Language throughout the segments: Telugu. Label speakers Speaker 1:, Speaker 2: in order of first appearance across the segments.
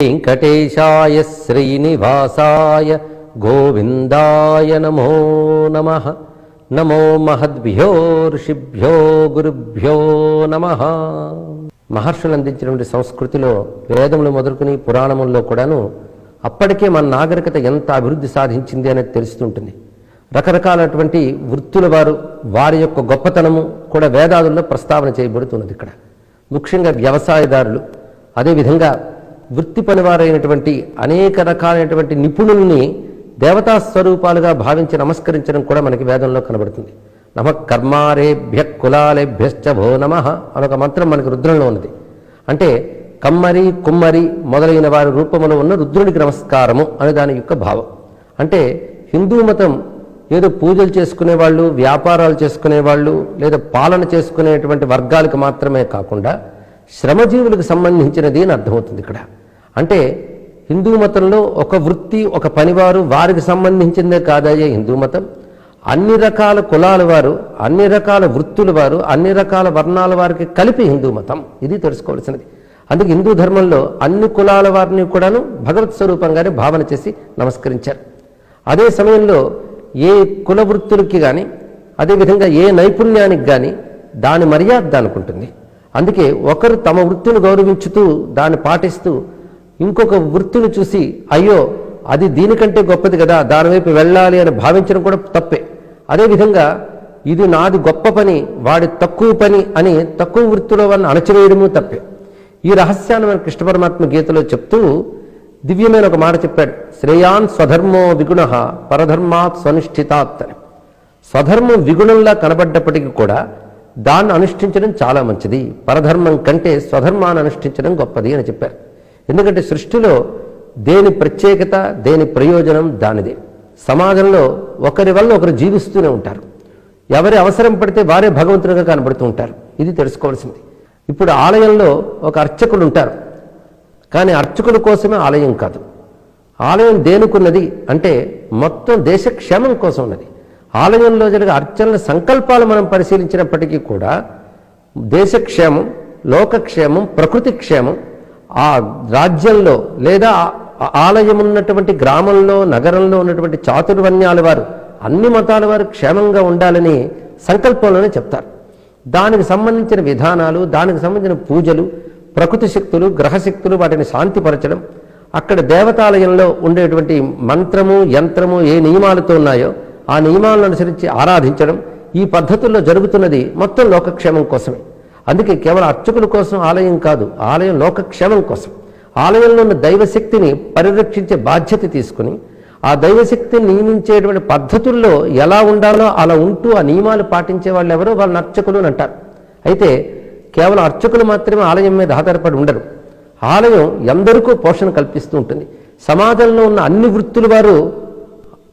Speaker 1: వెంకటేశాయ శ్రీనివాసాయ గోవిందాయ నమో నమ. నమో మహద్భ్యో ఋషిభ్యో గురుభ్యో నమ. మహర్షులు అందించినటువంటి సంస్కృతిలో వేదములు మొదలుకొని పురాణముల్లో కూడాను అప్పటికే మన నాగరికత ఎంత అభివృద్ధి సాధించింది అనేది తెలుస్తుంటుంది. రకరకాలటువంటి వృత్తుల వారు వారి యొక్క గొప్పతనము కూడా వేదాదుల్లో ప్రస్తావన చేయబడుతున్నది ఇక్కడ. ముఖ్యంగా వ్యవసాయదారులు అదేవిధంగా వృత్తి పనివారైనటువంటి అనేక రకాలైనటువంటి నిపుణుల్ని దేవతా స్వరూపాలుగా భావించి నమస్కరించడం కూడా మనకి వేదంలో కనబడుతుంది. నమ కర్మారేభ్య కులాలేభ్యశ్చ భో నమ అనొక మంత్రం మనకి రుద్రంలో ఉన్నది. అంటే కమ్మరి కుమ్మరి మొదలైన వారి రూపంలో ఉన్న రుద్రునికి నమస్కారము అనే దాని యొక్క భావం. అంటే హిందూ మతం ఏదో పూజలు చేసుకునేవాళ్ళు వ్యాపారాలు చేసుకునేవాళ్ళు లేదా పాలన చేసుకునేటువంటి వర్గాలకు మాత్రమే కాకుండా శ్రమజీవులకు సంబంధించినది అని అర్థమవుతుంది ఇక్కడ. అంటే హిందూ మతంలో ఒక వృత్తి ఒక పనివారు వారికి సంబంధించిందే కాదయ్యే హిందూ మతం. అన్ని రకాల కులాల వారు అన్ని రకాల వృత్తుల వారు అన్ని రకాల వర్ణాల వారికి కలిపి హిందూ మతం. ఇది తెలుసుకోవాల్సినది. అందుకే హిందూ ధర్మంలో అన్ని కులాల వారిని కూడాను భగవత్ స్వరూపంగానే భావన చేసి నమస్కరించారు. అదే సమయంలో ఏ కుల వృత్తులకి కానీ అదేవిధంగా ఏ నైపుణ్యానికి కానీ దాని మర్యాద దానికి ఉంటుంది. అందుకే ఒకరు తమ వృత్తిని గౌరవించుతూ దాన్ని పాటిస్తూ ఇంకొక వృత్తిని చూసి అయ్యో అది దీనికంటే గొప్పది కదా దాని వైపు వెళ్ళాలి అని భావించడం కూడా తప్పే. అదేవిధంగా ఇది నాది గొప్ప పని వాడి తక్కువ పని అని తక్కువ వృత్తిలో వారిని అణచివేయడము తప్పే. ఈ రహస్యాన్ని మన కృష్ణ పరమాత్మ గీతలో చెప్తూ దివ్యమైన ఒక మాట చెప్పాడు. శ్రేయాన్ స్వధర్మో విగుణ పరధర్మాత్ స్వనిష్ఠితాత్ అని. స్వధర్మం విగుణంలా కనబడ్డప్పటికీ కూడా దాన్ని అనుష్ఠించడం చాలా మంచిది. పరధర్మం కంటే స్వధర్మాన్ని అనుష్ఠించడం గొప్పది అని చెప్పారు. ఎందుకంటే సృష్టిలో దేని ప్రత్యేకత దేని ప్రయోజనం దానిదే. సమాజంలో ఒకరి వల్ల ఒకరు జీవిస్తూనే ఉంటారు. ఎవరి అవసరం పడితే వారే భగవంతునిగా కనబడుతూ ఉంటారు. ఇది తెలుసుకోవాల్సింది. ఇప్పుడు ఆలయంలో ఒక అర్చకుడు ఉంటారు. కానీ అర్చకుల కోసమే ఆలయం కాదు. ఆలయం దేనికున్నది అంటే మొత్తం దేశ క్షేమం కోసం ఉన్నది. ఆలయంలో జరిగే అర్చనల సంకల్పాలు మనం పరిశీలించినప్పటికీ కూడా దేశక్షేమం లోకక్షేమం ప్రకృతి క్షేమం ఆ రాజ్యంలో లేదా ఆలయం ఉన్నటువంటి గ్రామంలో నగరంలో ఉన్నటువంటి చాతుర్వర్ణ్యాల వారు అన్ని మతాల వారు క్షేమంగా ఉండాలని సంకల్పంలోనే చెప్తారు. దానికి సంబంధించిన విధానాలు దానికి సంబంధించిన పూజలు ప్రకృతి శక్తులు గ్రహశక్తులు వాటిని శాంతిపరచడం అక్కడ దేవతాలయంలో ఉండేటువంటి మంత్రము యంత్రము ఏ నియమాలతో ఉన్నాయో ఆ నియమాలను అనుసరించి ఆరాధించడం ఈ పద్ధతుల్లో జరుగుతున్నది మొత్తం లోకక్షేమం కోసమే. అందుకే కేవలం అర్చకుల కోసం ఆలయం కాదు ఆలయం లోకక్షేమం కోసం. ఆలయంలో ఉన్న దైవశక్తిని పరిరక్షించే బాధ్యత తీసుకుని ఆ దైవశక్తిని నియమించేటువంటి పద్ధతుల్లో ఎలా ఉండాలో అలా ఉంటూ ఆ నియమాలు పాటించే వాళ్ళు ఎవరో వాళ్ళని అర్చకులు అని అంటారు. అయితే కేవలం అర్చకులు మాత్రమే ఆలయం మీద ఆధారపడి ఉండరు. ఆలయం ఎందరికో పోషణ కల్పిస్తూ ఉంటుంది. సమాజంలో ఉన్న అన్ని వృత్తుల వారు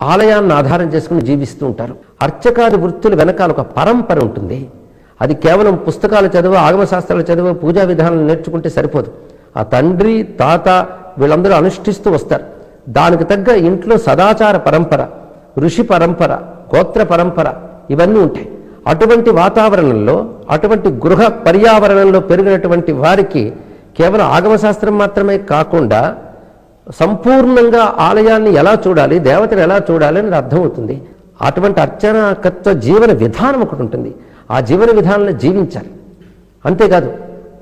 Speaker 1: ఆలయాన్ని ఆధారం చేసుకుని జీవిస్తూ ఉంటారు. అర్చకాది వృత్తుల వెనకాల ఒక పరంపర ఉంటుంది. అది కేవలం పుస్తకాలు చదువు ఆగమశాస్త్రాలు చదువు పూజా విధానాలు నేర్చుకుంటే సరిపోదు. ఆ తండ్రి తాత వీళ్ళందరూ అనుష్ఠిస్తూ వస్తారు. దానికి తగ్గ ఇంట్లో సదాచార పరంపర ఋషి పరంపర గోత్ర పరంపర ఇవన్నీ ఉంటాయి. అటువంటి వాతావరణంలో అటువంటి గృహ పర్యావరణంలో పెరిగినటువంటి వారికి కేవలం ఆగమశాస్త్రం మాత్రమే కాకుండా సంపూర్ణంగా ఆలయాన్ని ఎలా చూడాలి దేవతను ఎలా చూడాలి అనేది అర్థమవుతుంది. అటువంటి అర్చనాకత్వ జీవన విధానం ఒకటి ఉంటుంది. ఆ జీవన విధానాన్ని జీవించాలి. అంతేకాదు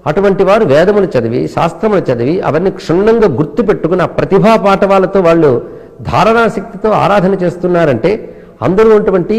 Speaker 1: అటువంటి వారు వేదములు చదివి శాస్త్రములు చదివి అవన్నీ క్షుణ్ణంగా గుర్తుపెట్టుకుని ఆ ప్రతిభా పాఠవాలతో వాళ్ళు ధారణాశక్తితో ఆరాధన చేస్తున్నారంటే అందులో ఉన్నటువంటి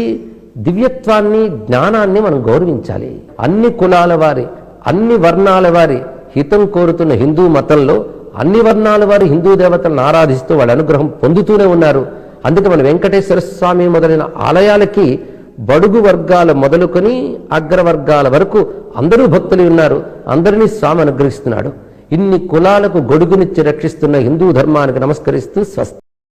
Speaker 1: దివ్యత్వాన్ని జ్ఞానాన్ని మనం గౌరవించాలి. అన్ని కులాల వారి అన్ని వర్ణాల వారి హితం కోరుతున్న హిందూ మతంలో అన్ని వర్ణాల వారు హిందూ దేవతలను ఆరాధిస్తూ వాళ్ళ అనుగ్రహం పొందుతూనే ఉన్నారు. అందుకే మన వెంకటేశ్వర స్వామి మొదలైన ఆలయాలకి బడుగు వర్గాల మొదలుకొని అగ్రవర్గాల వరకు అందరూ భక్తులు ఉన్నారు. అందరినీ స్వామి అనుగ్రహిస్తున్నాడు. ఇన్ని కులాలకు గొడుగునిచ్చి రక్షిస్తున్న హిందూ ధర్మానికి నమస్కరిస్తూ స్వస్తి.